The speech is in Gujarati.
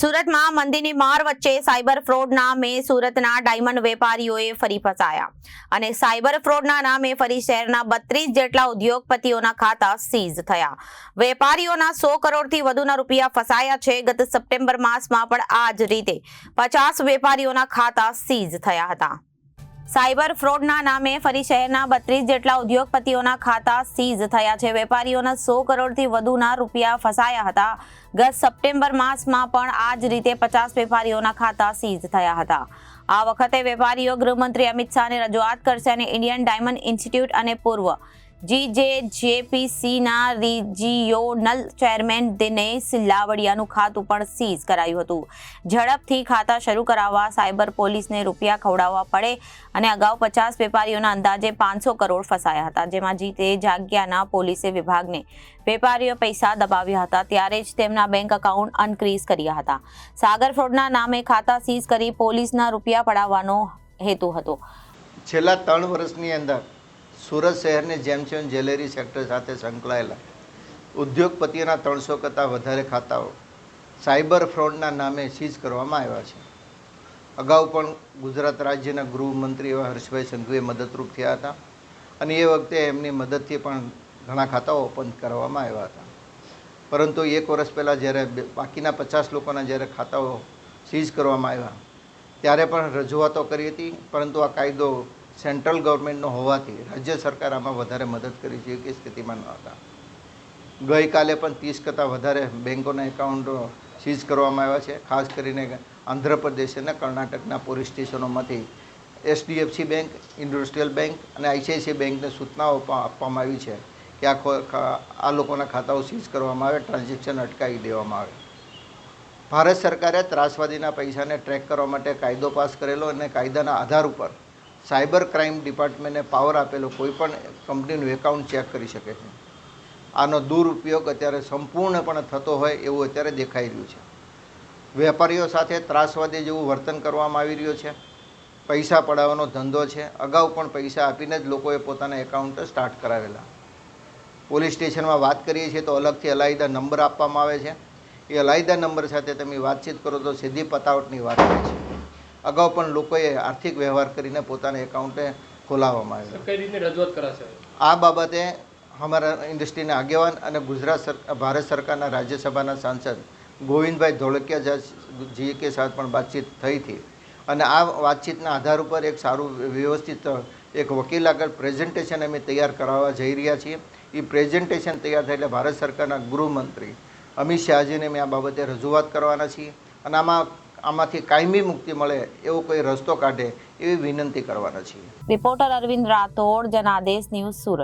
સુરતમાં મંદિરની માર વચ્ચે સાયબર ફ્રોડ નામે સુરતના ડાયમંડ વેપારીઓએ ફરી ફસાયા. અને સાયબર ફ્રોડના નામે ફરી શહેરના બત્રીસ જેટલા ઉદ્યોગપતિઓના ખાતા સીઝ થયા. વેપારીઓના સો કરોડથી વધુના રૂપિયા ફસાયા છે. ગત સપ્ટેમ્બર માસમાં પણ આ જ રીતે પચાસ વેપારીઓના ખાતા સીઝ થયા હતા. સાયબર ફ્રોડના નામે ફરી શહેરના બત્રીસ જેટલા ઉદ્યોગપતિઓના ખાતા સીઝ થયા છે. વેપારીઓના સો કરોડથી વધુના રૂપિયા ફસાયા હતા. ગત સપ્ટેમ્બર માસમાં પણ આ જ રીતે પચાસ વેપારીઓના ખાતા સીઝ થયા હતા. આ વખતે વેપારીઓ ગૃહમંત્રી અમિત શાહને રજૂઆત કરશે અને ઇન્ડિયન ડાયમંડ ઇન્સ્ટિટ્યૂટ અને પૂર્વ જીજેજેપીસીના રિજિયોનલ ચેરમેન દિનેશ લાવડિયાનું ખાતું પણ સીઝ કરાયું હતું. ઝડપથી ખાતા શરૂ કરાવવા સાયબર પોલીસને રૂપિયા ખવડાવવા પડે અને અગાઉ પચાસ વેપારીઓના અંદાજે પાંચસો કરોડ ફસાયા હતા, જેમાં જીતે જાગ્યાના પોલીસે વિભાગને વેપારીઓ પૈસા દબાવ્યા હતા, ત્યારે જ તેમના બેંક એકાઉન્ટ અનક્રીઝ કર્યા હતા. સાગર ફ્રોડના નામે ખાતા સીઝ કરી પોલીસના રૂપિયા પડાવવાનો હેતુ હતો. છેલ્લા ત્રણ વર્ષની અંદર સુરત શહેરની છે જ્વેલરી સેક્ટર સાથે સંકળાયેલા. ઉદ્યોગપતિઓના ત્રણસો કરતાં વધારે ખાતાઓ સાયબર ફ્રોડના નામે સીઝ કરવામાં આવ્યા છે. અગાઉ પણ ગુજરાત રાજ્યના ગૃહમંત્રી એવા હર્ષભાઈ સંઘવીએ મદદરૂપ થયા હતા અને એ વખતે એમની મદદથી પણ ઘણા ખાતાઓ ઓપન કરવામાં આવ્યા હતા. પરંતુ એક વર્ષ પહેલાં જ્યારે બાકીના પચાસ લોકોના જ્યારે ખાતાઓ સીઝ કરવામાં આવ્યા, ત્યારે પણ રજૂઆતો કરી હતી, પરંતુ આ કાયદો સેન્ટ્રલ ગવર્મેન્ટનો હોવાથી રાજ્ય સરકાર આમાં વધારે મદદ કરી છે કે સ્થિતિમાં ન હતા. ગઈકાલે પણ ત્રીસ કરતાં વધારે બેંકોના એકાઉન્ટો સીઝ કરવામાં આવ્યા છે. ખાસ કરીને આંધ્રપ્રદેશ અને કર્ણાટકના પોલીસ સ્ટેશનોમાંથી એચડીએફસી બેંક, ઇન્ડસ્ટ્રીયલ બેંક અને આઈસીઆઈસી બેંકને સૂચનાઓ આપવામાં આવી છે કે આ આ લોકોના ખાતાઓ સીઝ કરવામાં આવે, ટ્રાન્ઝેક્શન અટકાવી દેવામાં આવે. ભારત સરકારે ત્રાસવાદીના પૈસાને ટ્રેક કરવા માટે કાયદો પાસ કરેલો અને કાયદાના આધાર ઉપર સાયબર ક્રાઇમ ડિપાર્ટમેન્ટને પાવર આપેલો કોઈ પણ કંપનીનું એકાઉન્ટ ચેક કરી શકે છે. આનો દુરુપયોગ અત્યારે સંપૂર્ણપણે થતો હોય એવું અત્યારે દેખાઈ રહ્યું છે. વેપારીઓ સાથે ત્રાસવાદી જેવું વર્તન કરવામાં આવી રહ્યું છે. પૈસા પડાવવાનો ધંધો છે. અગાઉ પણ પૈસા આપીને જ લોકોએ પોતાના એકાઉન્ટ સ્ટાર્ટ કરાવેલા. પોલીસ સ્ટેશનમાં વાત કરીએ છીએ તો અલગથી અલાયદા નંબર આપવામાં આવે છે. એ અલાયદા નંબર સાથે તમે વાતચીત કરો તો સીધી પતાવટની વાત થાય છે. અગાઉ પણ લોકોએ આર્થિક વ્યવહાર કરીને પોતાના એકાઉન્ટે ખોલાવવામાં આવ્યા કઈ રીતે રજૂઆત કરાશે? આ બાબતે અમારા ઇન્ડસ્ટ્રીના આગેવાન અને ગુજરાત સર ભારત સરકારના રાજ્યસભાના સાંસદ ગોવિંદભાઈ ધોળકિયા જી કે સાથે પણ વાતચીત થઈ હતી. અને આ વાતચીતના આધાર ઉપર એક સારું વ્યવસ્થિત એક વકીલ આગળ પ્રેઝન્ટેશન અમે તૈયાર કરાવવા જઈ રહ્યા છીએ. એ પ્રેઝન્ટેશન તૈયાર થાય એટલે ભારત સરકારના ગૃહમંત્રી અમિત શાહજીને મેં આ બાબતે રજૂઆત કરવાના છીએ. અને આમાં આમાંથી કાયમી મુક્તિ મળે એવો કોઈ રસ્તો કાઢે એવી વિનંતી કરવાના છીએ. Reporter Arvind Rathod, Janadesh news Surat.